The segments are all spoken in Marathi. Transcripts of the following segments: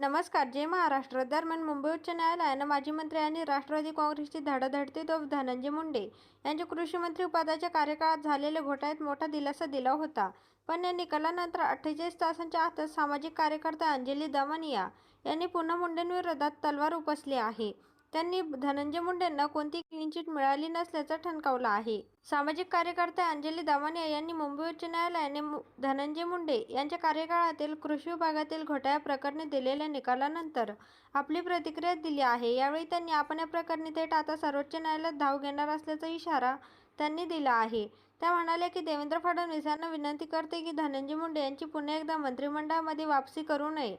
नमस्कार जय महाराष्ट्र. दरम्यान मुंबई उच्च न्यायालयानं माजी मंत्री आणि राष्ट्रवादी काँग्रेसचे धडाधडते तो धनंजय मुंडे यांच्या कृषीमंत्री पदाच्या कार्यकाळात झालेल्या घोटाळ्यात मोठा दिलासा दिला होता. पण या निकालानंतर अठ्ठेचाळीस तासांच्या आतच सामाजिक कार्यकर्ता अंजली दमानिया यांनी पुन्हा मुंडेंविरोधात तलवार उपसली आहे. त्यांनी धनंजय मुंडेंना कोणती क्लीन चिट मिळाली नसल्याचं ठणकावलं आहे. सामाजिक कार्यकर्त्या अंजली दमानिया यांनी मुंबई उच्च न्यायालयाने मु- धनंजय मुंडे यांच्या कार्यकाळातील कृषी विभागातील घोटाळ्या प्रकरणी दिलेल्या निकालानंतर आपली प्रतिक्रिया दिली आहे. यावेळी त्यांनी आपण या प्रकरणी थेट आता सर्वोच्च न्यायालयात धाव घेणार असल्याचा इशारा त्यांनी दिला आहे. त्या म्हणाल्या की देवेंद्र फडणवीस यांना विनंती करते की धनंजय मुंडे यांची पुन्हा एकदा मंत्रिमंडळामध्ये वापसी करू नये.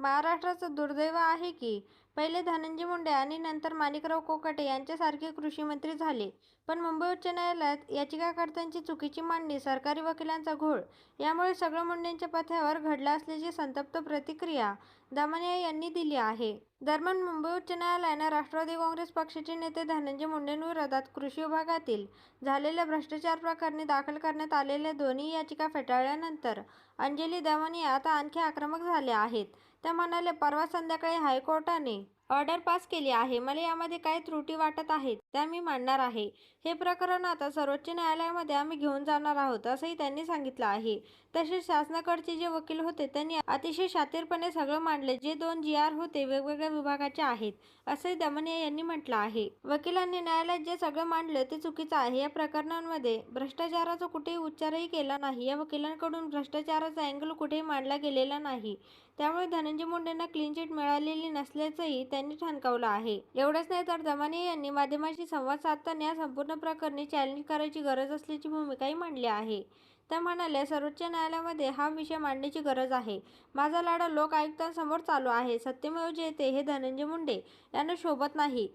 महाराष्ट्राचं दुर्दैव आहे की पहिले धनंजय मुंडे आणि नंतर माणिकराव कोकाटे यांच्यासारखे कृषी मंत्री झाले. पण मुंबई उच्च न्यायालयात याचिकाकर्त्यांची चुकीची मांडणी सरकारी वकिलांचा घोळ यामुळे सगळं मुंडेंच्या पथ्यावर घडला असल्याची संतप्त प्रतिक्रिया दामनिया यांनी दिली आहे. दरम्यान मुंबई उच्च न्यायालयानं राष्ट्रवादी काँग्रेस पक्षाचे नेते धनंजय मुंडेंविरोधात कृषी विभागातील झालेल्या भ्रष्टाचार प्रकरणी दाखल करण्यात आलेल्या दोन्ही याचिका फेटाळल्यानंतर अंजली दामनिया आता आणखी आक्रमक झाल्या आहेत. त्या म्हणाल्या परवा संध्याकाळी हायकोर्टाने ऑर्डर पास केली आहे. मला यामध्ये काही त्रुटी वाटत आहेत त्या मी मांडणार आहे. हे प्रकरण आता सर्वोच्च न्यायालयामध्ये आम्ही घेऊन जाणार आहोत असंही त्यांनी सांगितलं आहे. तसेच शासनाकडचे जे वकील होते त्यांनी अतिशय शातीरपणे सगळं मांडले. जे दोन जी आर होते वेगवेगळ्या विभागाचे आहेत असंही दमनिया यांनी म्हटलं आहे. वकिलांनी न्यायालयात जे सगळं मांडलं ते चुकीचं आहे. या प्रकरणांमध्ये भ्रष्टाचाराचा कुठेही उच्चारही केला नाही. या वकिलांकडून भ्रष्टाचाराचा अँगल कुठेही मांडला गेलेला नाही. त्यामुळे धनंजय मुंडेंना क्लीन चिट मिळालेली नसल्याचंही त्यांनी ठणकावलं आहे. एवढंच नाही तर दमानी यांनी माध्यमांशी संवाद साधताना या संपूर्ण प्रकरणी चॅलेंज करायची गरज असल्याची भूमिकाही मांडली आहे. त्या म्हणाल्या सर्वोच्च न्यायालयामध्ये हा विषय मांडण्याची गरज आहे. माझा लढा लोक आयुक्तांसमोर चालू आहे. सत्यमेव जयते हे धनंजय मुंडे यांना शोभत नाही.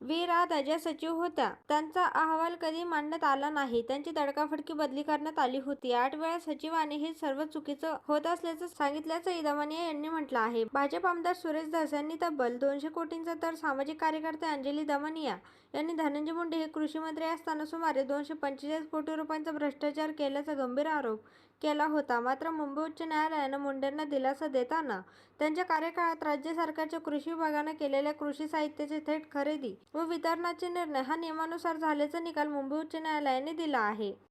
वीरा रा सचिव होत्या त्यांचा अहवाल कधी मांडण्यात आला नाही. त्यांची तडकाफडकी बदली करण्यात आली होती. आठ वेळा सचिवाने हे सर्व चुकीचं होत असल्याचं सांगितल्याचंही इदमानिया यांनी म्हटलं आहे. भाजप आमदार सुरेश धस यांनी तब्बल दोनशे कोटींचा तर सामाजिक कार्यकर्ते अंजली दमानिया यांनी धनंजय मुंडे हे कृषी मंत्री असताना सुमारे दोनशे पंचेचाळीस कोटी रुपयांचा भ्रष्टाचार केल्याचा गंभीर आरोप केला होता. मात्र मुंबई उच्च न्यायालयानं मुंडेंना दिलासा देताना त्यांच्या कार्यकाळात राज्य सरकारच्या कृषी विभागानं केलेल्या कृषी साहित्याची थेट खरेदी व वितरणाचे निर्णय हा नियमानुसार झाल्याचा निकाल मुंबई उच्च न्यायालयाने दिला आहे.